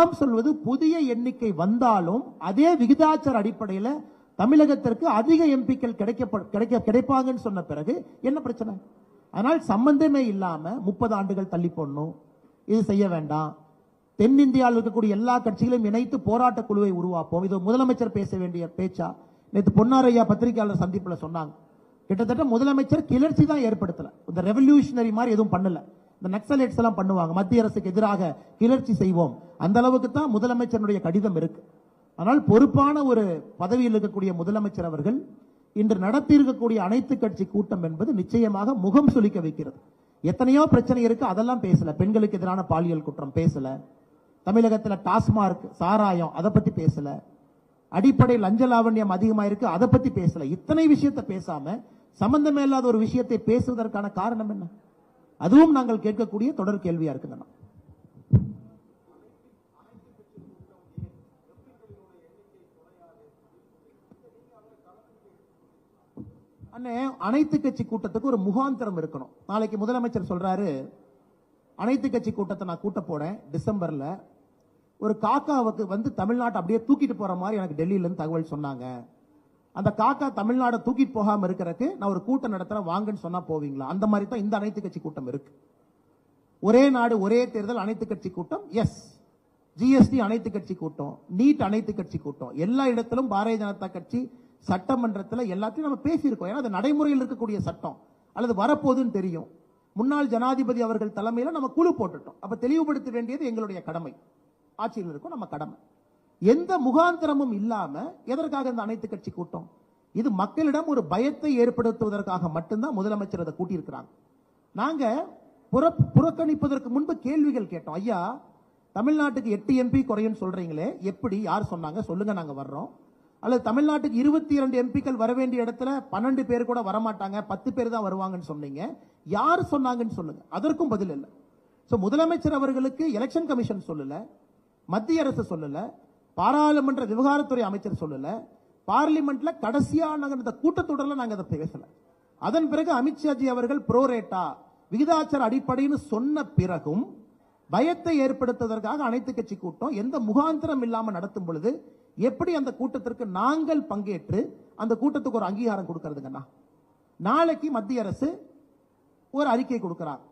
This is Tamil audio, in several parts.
நாம் சொல்வது புதிய எண்ணிக்கை வந்தாலும் அதே விகிதாச்சார அடிப்படையில் தமிழகத்திற்கு அதிக எம்பிக்கள் கிடைக்க கிடைக்க கிடைப்பாங்கன்னு சொன்ன பிறகு என்ன பிரச்சனை? அதனால் சம்பந்தமே இல்லாமல் முப்பது ஆண்டுகள் தள்ளி போடணும். இது செய்ய வேண்டாம். தென்னிந்தியாவில் இருக்கக்கூடிய எல்லா கட்சிகளையும் இணைத்து போராட்ட குழுவை உருவாப்போம். இது முதலமைச்சர் பேச வேண்டிய பேச்சா? நேற்று பொன்னாரையா பத்திரிகையாளர் சந்திப்பில் சொன்னாங்க. கிட்டத்தட்ட முதலமைச்சர் கிளர்ச்சி தான் ஏற்படுத்தலை. இந்த ரெவல்யூஷனரி மாதிரி எதுவும் பண்ணல. இந்த நக்சலைட்ஸ் எல்லாம் பண்ணுவாங்க. மத்திய அரசுக்கு எதிராக கிளர்ச்சி செய்வோம். அந்த அளவுக்கு தான் முதலமைச்சருடைய கடிதம் இருக்கு. ஆனால் பொறுப்பான ஒரு பதவியில் இருக்கக்கூடிய முதலமைச்சர் அவர்கள் இன்று நடத்தி இருக்கக்கூடிய அனைத்து கட்சி கூட்டம் என்பது நிச்சயமாக முகம் சுளிக்க வைக்கிறது. எத்தனையோ பிரச்சனை இருக்கு அதெல்லாம் பேசல. பெண்களுக்கு எதிரான பாலியல் குற்றம் பேசல. தமிழகத்தில் டாஸ்மார்க் சாராயம் அதை பத்தி பேசல. அடிப்படை லஞ்ச லாவண்யம் அதிகமா இருக்கு அதை பத்தி பேசல. இத்தனை விஷயத்தை பேசாம சம்பந்தமே இல்லாத ஒரு விஷயத்தை பேசுவதற்கான காரணம் என்ன? அதுவும் நாங்கள் கேட்கக்கூடிய தொடர் கேள்வியா இருக்கின்றன அண்ணே அனைத்து கட்சி கூட்டத்துக்கு ஒரு முகாந்திரம் இருக்கணும். நாளைக்கு முதலமைச்சர் சொல்றாரு அனைத்து கட்சி கூட்டத்தை நான் கூட்ட போறேன் டிசம்பர்ல. ஒரு காக்காவுக்கு வந்து தமிழ்நாட்டை அப்படியே தூக்கிட்டு போற மாதிரி எனக்கு டெல்லியில இருந்து தகவல் சொன்னாங்க. அந்த காக்கா தமிழ்நாடை தூக்கிட்டு போகாம இருக்கிறதுக்கு நான் ஒரு கூட்டம் நடத்துறேன் வாங்கன்னு சொன்னா போவீங்களா? அந்த மாதிரி தான் இந்த அனைத்து கட்சி கூட்டம் இருக்கு. ஒரே நாடு ஒரே தேர்தல் அனைத்து கட்சி கூட்டம்? எஸ் ஜிஎஸ்டி அனைத்து கட்சி கூட்டம் நீட் அனைத்து கட்சி கூட்டம். எல்லா இடத்திலும் பாரதிய ஜனதா கட்சி சட்டமன்றத்தில் எல்லாத்தையும் நம்ம பேசியிருக்கோம். ஏன்னா அது நடைமுறையில் இருக்கக்கூடிய சட்டம். அல்லது வரப்போகுதுன்னு தெரியும். முன்னாள் ஜனாதிபதி அவர்கள் தலைமையில் நம்ம குழு போட்டுட்டோம். அப்போ தெளிவுபடுத்த வேண்டியது எங்களுடைய கடமை. ஆட்சியில் இருக்கும் நம்ம கடமை. எந்த முகாந்திரமும் இல்லாம எதற்காக இந்த அனைத்து கட்சி கூட்டம்? இது மக்களிடம் ஒரு பயத்தை ஏற்படுத்துவதற்காக மட்டும்தான் முதலமைச்சர் அதை கூட்டியிருக்கிறாங்க. நாங்க புற புறக்கணிப்பதற்கு முன்பு கேள்விகள் கேட்டோம். ஐயா தமிழ்நாட்டுக்கு எட்டு எம்பி குறையும் சொல்றீங்களே எப்படி யார் சொன்னாங்க? சொல்லுங்க நாங்க வர்றோம். அல்லது தமிழ்நாட்டுக்கு இருபத்தி இரண்டு எம்பிக்கள் வர வேண்டிய இடத்துல பன்னெண்டு பேர் கூட வரமாட்டாங்க பத்து பேர் தான் வருவாங்கன்னு சொன்னீங்க. யார் சொன்னாங்கன்னு சொல்லுங்க. அதற்கும் பதில் இல்லை. ஸோ முதலமைச்சர் அவர்களுக்கு எலெக்ஷன் கமிஷன் சொல்லல மத்திய அரசு சொல்லலை பாராளுமன்ற விவகாரத்துறை அமைச்சர் சொல்லல. பார்லிமெண்ட்ல கடைசியா நாங்கள் இந்த கூட்டத்தொடரில் நாங்கள் அதை பேசல. அதன் பிறகு அமித்ஷாஜி அவர்கள் ப்ரோரேட்டா விகிதாச்சார அடிப்படைன்னு சொன்ன பிறகும் பயத்தை ஏற்படுத்துவதற்காக அனைத்து கட்சி கூட்டம் எந்த முகாந்திரம் இல்லாமல் நடத்தும் பொழுது எப்படி அந்த கூட்டத்திற்கு நாங்கள் பங்கேற்று அந்த கூட்டத்துக்கு ஒரு அங்கீகாரம் கொடுக்கறதுங்கண்ணா? நாளைக்கு மத்திய அரசு ஒரு அறிக்கை கொடுக்கிறார்.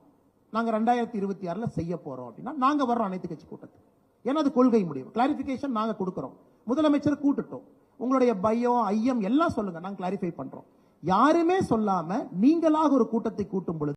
நாங்கள் ரெண்டாயிரத்தி இருபத்தி ஆறில் செய்ய போகிறோம் அப்படின்னா நாங்கள் வர்றோம் அனைத்து கட்சி கூட்டத்துக்கு. ஏன்னா அது கொள்கை முடிவு. கிளாரிஃபிகேஷன் நாங்கள் கொடுக்குறோம். முதலமைச்சர் கூட்டுட்டோம். உங்களுடைய பயம் ஐயம் எல்லாம் சொல்லுங்க. நாங்கள் கிளாரிஃபை பண்றோம். யாருமே சொல்லாம நீங்களாக ஒரு கூட்டத்தை கூட்டும் பொழுது